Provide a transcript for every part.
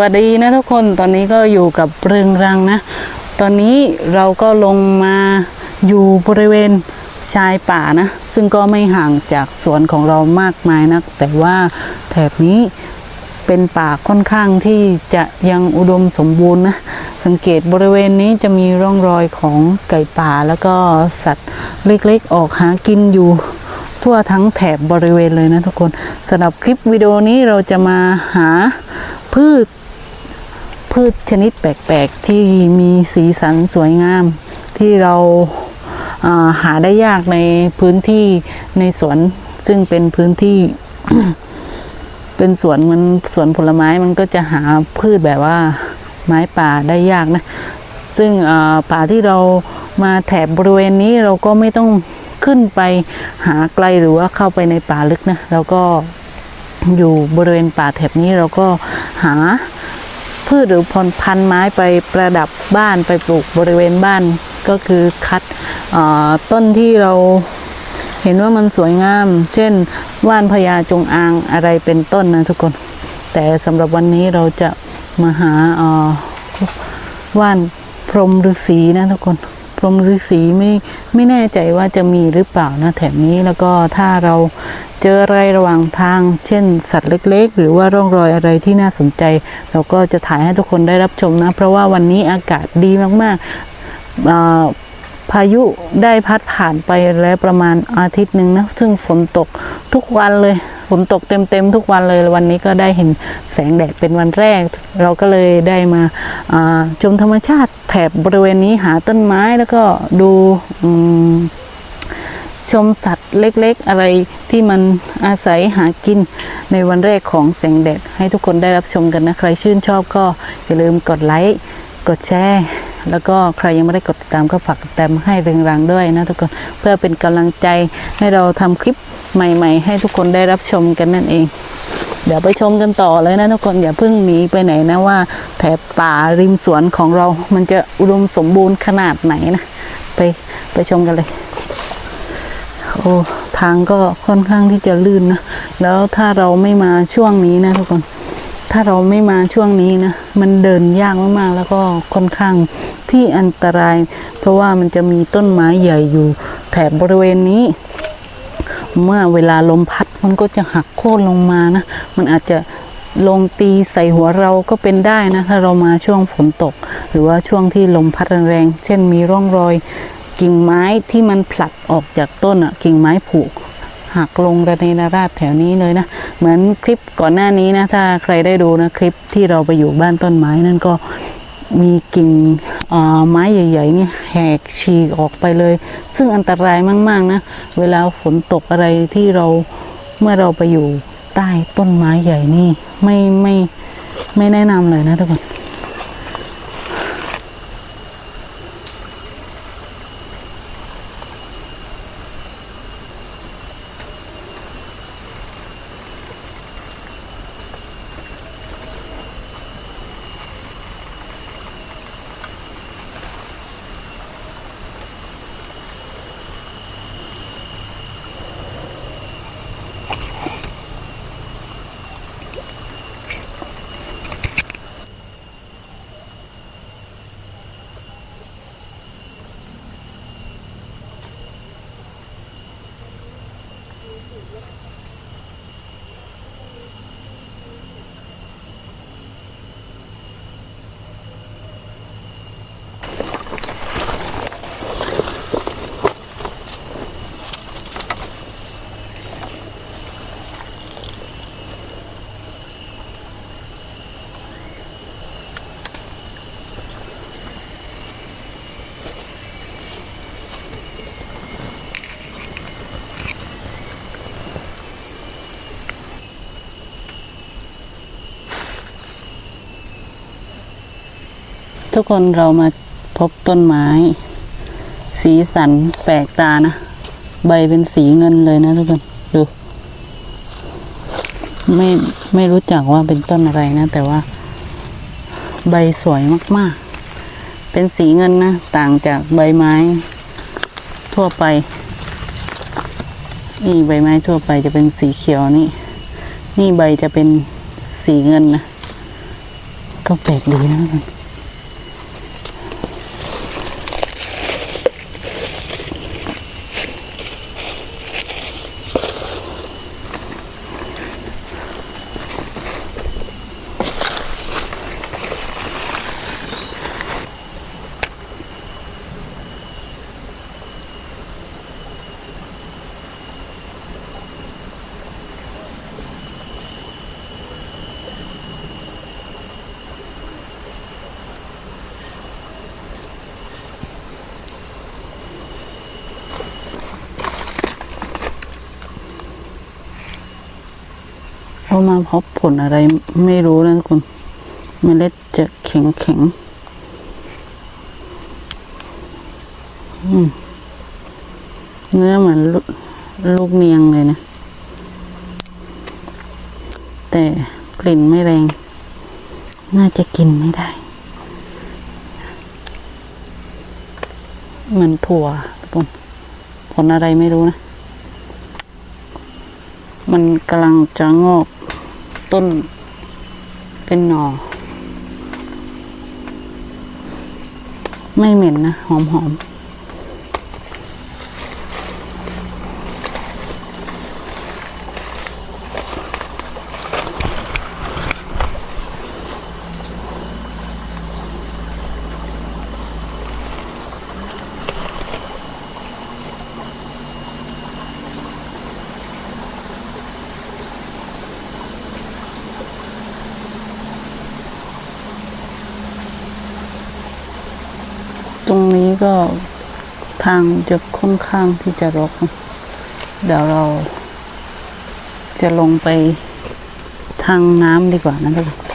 สวัสดีนะทุกคนตอนนี้ก็อยู่กับเรืองรังนะ ตอนนี้เราก็ลงมาอยู่บริเวณชายป่านะ ซึ่งก็ไม่ห่างจากสวนของเรามากมายนะแต่ว่าแถบนี้เป็นป่าค่อนข้างที่จะยังอุดมสมบูรณ์นะ สังเกตบริเวณนี้จะมีร่องรอยของไก่ป่าแล้วก็สัตว์เล็กๆ ออกหากินอยู่ทั่วทั้งแถบบริเวณเลยนะทุกคนสำหรับคลิปวิดีโอนี้เราจะมาหาพืช พืชชนิดแปลกๆ ที่มีสีสันสวยงาม ที่เราาหาได้ยากในพื้นที่ในสวน ซึ่งเป็นพื้นที่เป็นสวนมันสวนผลไม้มันก็จะหาพืชแบบว่าไม้ป่าได้ยากนะ ซึ่งป่าที่เรามาแถบบริเวณนี้เราก็ไม่ต้องขึ้นไปหาไกลหรือว่าเข้าไปในป่าลึกนะเราก็อยู่บริเวณป่าแถบนี้เราก็หา พืชหรือพลพันธุ์ไม้ไปประดับบ้านไปปลูกบริเวณบ้านก็คือคัดต้นที่เราเห็นว่ามันสวยงาม เช่น ว่านพญาจงอางอะไรเป็นต้นนะทุกคน แต่สำหรับวันนี้เราจะมาหาอ่าว่านพรหมฤาษีนะทุกคน พรหมฤาษีไม่ไม่แน่ใจว่าจะมีหรือเปล่านะแถบนี้แล้วก็ถ้าเรา เจออะไรระหว่างทาง เช่น สัตว์เล็ก ๆ หรือว่าร่องรอยอะไรที่น่าสนใจ เราก็จะถ่ายให้ทุกคนได้รับชมนะ เพราะว่าวันนี้อากาศดีมากๆาพายุได้พัดผ่านไปแล้วประมาณอาทิตย์หนึ่งนะ ซึ่งฝนตกทุกวันเลย ฝนตกเต็มๆทุกวันเลย วันนี้ก็ได้เห็นแสงแดดเป็นวันแรก เราก็เลยได้มาาชมธรรมชาติแถบบริเวณนี้หาต้นไม้แล้วก็ดูอื ชมสัตว์เล็กๆ อะไรที่มันอาศัยหากินในวันแรกของแสงแดด ให้ทุกคนได้รับชมกันนะ ใครชื่นชอบก็อย่าลืมกดไลค์ กดแชร์ แล้วก็ใครยังไม่ได้กดติดตามก็ฝากติดตามให้เรงรังด้วยนะทุกคนเพื่อเป็นกำลังใจให้เราทำคลิปใหม่ ๆ ให้ทุกคนได้รับชมกันนั่นเองเดี๋ยวไปชมกันต่อเลยนะทุกคนอย่าเพิ่งหนีไปไหนนะว่าแถบป่าริมสวนของเรา มันจะอุดมสมบูรณ์ขนาดไหนนะ ไปไปชมกันเลย โอ้ทางก็ค่อนข้างที่จะลื่นนะ แล้วถ้าเราไม่มาช่วงนี้นะทุกคน ถ้าเราไม่มาช่วงนี้นะ มันเดินยากมากๆ แล้วก็ค่อนข้างที่อันตราย เพราะว่ามันจะมีต้นไม้ใหญ่อยู่แถบบริเวณนี้ เมื่อเวลาลมพัดมันก็จะหักโค่นลงมานะ มันอาจจะลงตีใส่หัวเราก็เป็นได้นะ ถ้าเรามาช่วงฝนตก หรือว่าช่วงที่ลมพัดแรงๆเช่นมีร่องรอย กิ่งไม้ที่มันผลัดออกจากต้นอะกิ่งไม้ผุหักลงระเนระนาดแถวนี้เลยนะ เหมือนคลิปก่อนหน้านี้นะ ถ้าใครได้ดูนะคลิปที่เราไปอยู่บ้านต้นไม้นั่นก็มีกิ่งอ่าไม้ใหญ่ๆเนี่ยแหกฉีกออกไปเลย ซึ่งอันตรายมาก ๆ นะ เวลาฝนตกอะไรที่เราเมื่อเราไปอยู่ใต้ต้นไม้ใหญ่นี่ ไม่ไม่ไม่แนะนำเลยนะทุกคน ทุกคนเรามาพบต้นไม้ สีสันแปลกตานะ ใบเป็นสีเงินเลยนะทุกคน ดู ไม่ไม่รู้จักว่าเป็นต้นอะไรนะ แต่ว่า ใบสวยมากๆ เป็นสีเงินนะ ต่างจากใบไม้ ทั่วไปนี่ใบไม้ทั่วไปจะเป็นสีเขียวนี่ นี่ใบจะเป็นสีเงินนะ ก็แปลกดีนะมันเรามาพบผลอะไรไม่รู้นะคุณเมล็ดจะแข็งแข็งเนื้อเหมือนลูกลูกเนียงเลยนะ แต่กลิ่นไม่แรง น่าจะกินไม่ได้ เหมือนถั่วทุกคนผลอะไรไม่รู้นะ มันกำลังจะงอก ต้น เป็นหนอไม่เหม็นนะ หอมหอม ก็ทางจะค่อนข้างที่จะรก เดี๋ยวเราจะลงไปทางน้ำดีกว่านะทุกคน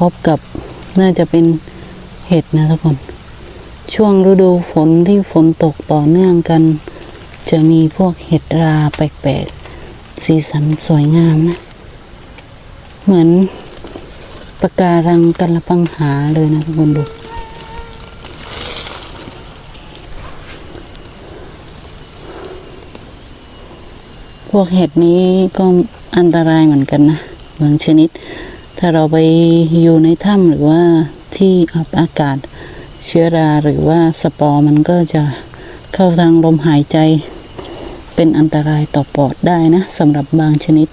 พบกับน่าจะเป็นเห็ดนะทุกคน ช่วงฤดูฝนที่ฝนตกต่อเนื่องกัน จะมีพวกเห็ดราแปลกๆ สีสันสวยงามนะ เหมือนปะการังกันละปังหาเลยนะทุกคนดูพวกเห็ดนี้ก็อันตรายเหมือนกันนะบางชนิด ถ้าเราไปอยู่ในถ้ำหรือว่าที่อับอากาศเชื้อราหรือว่าสปอร์มันก็จะเข้าทางลมหายใจ เป็นอันตรายต่อปอดได้นะสำหรับบางชนิด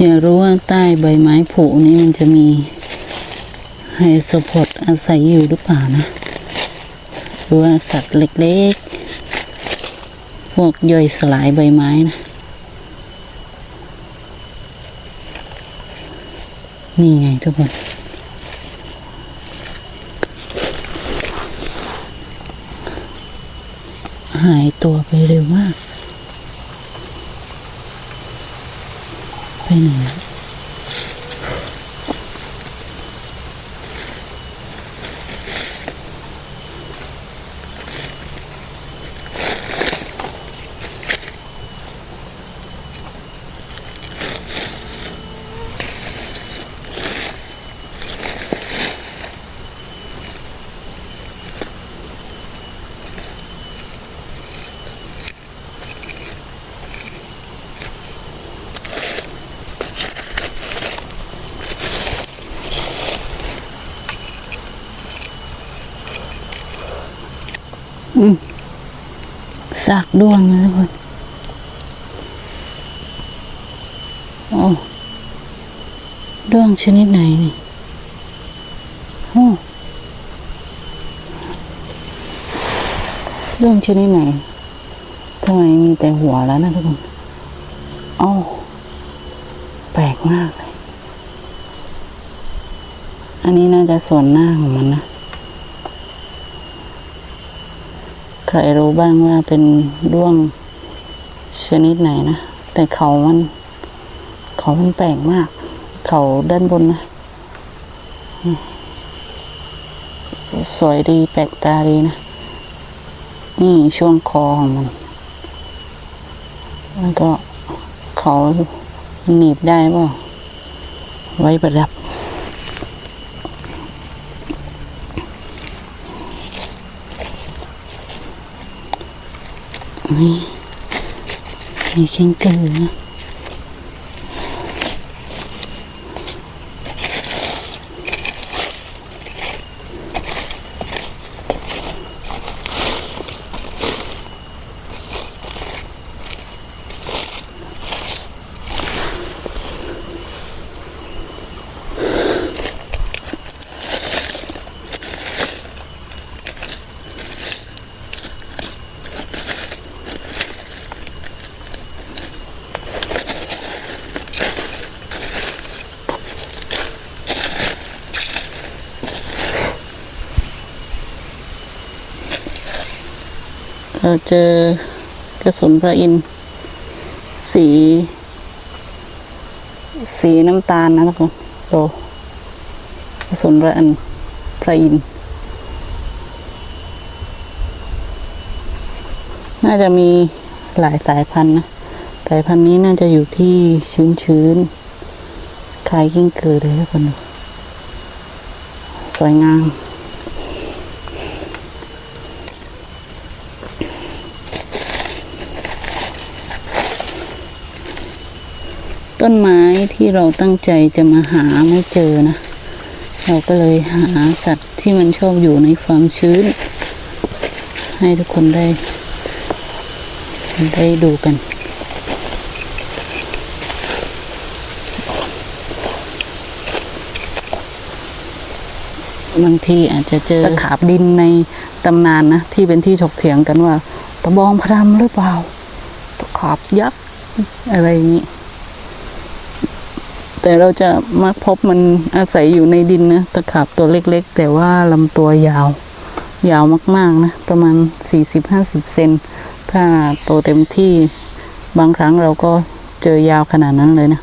อยากรู้ว่าใต้ใบไม้ผุนี้มันจะมีไฮโซโพดอาศัยอยู่หรือเปล่านะหรือว่าสัตว์เล็กๆ พวกย่อยสลายใบไม้นะ นี่ไงทุกคน หายตัวไปเร็วมาก ไปไหนแล้วซาก ด้วงนะทุกคนโอ้ด้วงชนิดไหนนี่โอ้ด้วงชนิดไหนทำไมมีแต่หัวแล้วนะทุกคนโอ้แปลกมากเลย อันนี้น่าจะส่วนหน้าของมันนะ ใค รรู้บ้างว่าเป็นด้วงชนิดไหนนะ แต่เขามัน เขามันแปลกมาก เขาด้านบนนะ สวยดีแปลกตาดีนะ นี่ช่วงคอของมัน แล้วก็เขาหนีบได้ป่ะไว้ประดับ นี่มีเข่งเกลือ เราเจอกระสุนพระอินทร์สี สีน้ำตาลนะทุกคนโดกระสุนพระอินพระอินทร์น่าจะมีหลายสายพันธุ์นะ สายพันธุ์นี้น่าจะอยู่ที่ชื้นๆคล้ายกิ้งเกือเลยทุกคน สวยงาม ต้นไม้ที่เราตั้งใจจะมาหาไม่เจอนะ เราก็เลยหาสัตว์ที่มันชอบอยู่ในความชื้น ให้ทุกคนได้ ได้ดูกัน บางทีอาจจะเจอตะขาบดินในตำนานนะ ที่เป็นที่ถกเถียงกันว่า ตะบองพระดำหรือเปล่า ตะขาบยักษ์อะไรอย่างนี้ แต่เราจะมักพบมันอาศัยอยู่ในดินนะตะขาบตัวเล็กๆ แต่ว่าลำตัวยาว ยาวมากๆนะ ประมาณ 40-50 เซนถ้าโตเต็มที่บางครั้งเราก็เจอยาวขนาดนั้นเลยนะ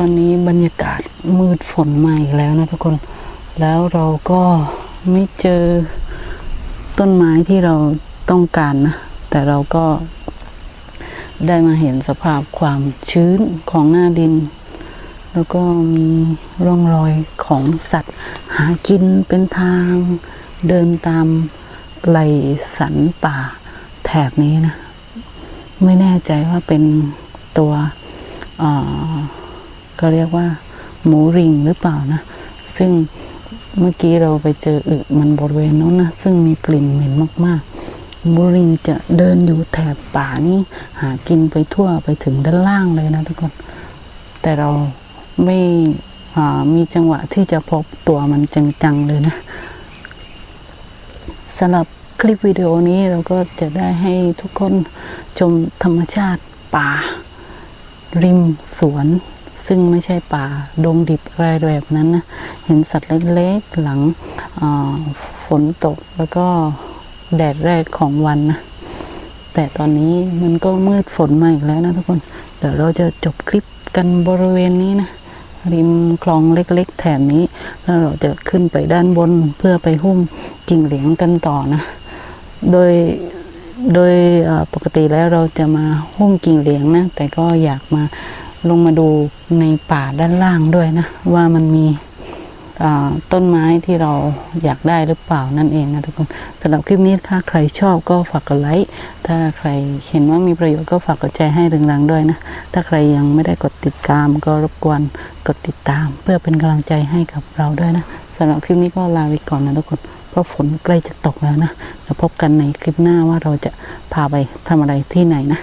อนนี้บรรยากาศมืดฝนมาอีกแล้วนะทุกคน แล้วเราก็ไม่เจอต้นไม้ที่เราต้องการนะ แต่เราก็ได้มาเห็นสภาพความชื้นของหน้าดิน แล้วก็มีร่องรอยของสัตว์ หากินเป็นทาง เดินตามไหลสันป่าแถบนี้นะ ไม่แน่ใจว่าเป็นตัวอ่อ ก็เรียกว่า หมูริงหรือเปล่านะ ซึ่งเมื่อกี้เราไปเจออึมันบริเวณนั้นนะ ซึ่งมีกลิ่นเหม็นมากๆหมูริงจะเดินอยู่แถบป่านี่หากินไปทั่วไปถึงด้านล่างเลยนะทุกคน แต่เราไม่อ่ามีจังหวะที่จะพบตัวมันจังๆเลยนะสำหรับคลิปวิดีโอนี้เราก็จะได้ให้ทุกคนชมธรรมชาติป่า ริมสวน ซึ่งไม่ใช่ป่าดงดิบอะไรแบบนั้นนะ เห็นสัตว์เล็กๆหลังฝนตกแล้วก็แดดแรกของวันนะ แต่ตอนนี้มันก็มืดฝนมาอีกแล้วนะทุกคน เดี๋ยวเราจะจบคลิปกันบริเวณนี้นะ ริมคลองเล็กๆ แถบนี้ แล้วเราจะขึ้นไปด้านบนเพื่อไปหุ้มกิ่งเหลียงกันต่อนะ โดยโดยปกติแล้วเราจะมาหุ้มกิ่งเหลียงนะ แต่ก็อยากมา ลงมาดูในป่าด้านล่างด้วยนะ ว่ามันมีต้นไม้ที่เราอยากได้หรือเปล่านั่นเองนะทุกคนสำหรับคลิปนี้ถ้าใครชอบก็ฝากกดไลค์ถ้าใครเห็นว่ามีประโยชน์ก็ฝากกดแชร์ให้รึงๆด้วยนะ ถ้าใครยังไม่ได้กดติดตามก็รบกวนกดติดตาม เพื่อเป็นกำลังใจให้กับเราด้วยนะสำหรับคลิปนี้ก็ลาไปก่อนนะทุกคนเพราะฝนใกล้จะตกแล้วนะแล้วพบกันในคลิปหน้าว่าเราจะพาไปทำอะไรที่ไหนนะ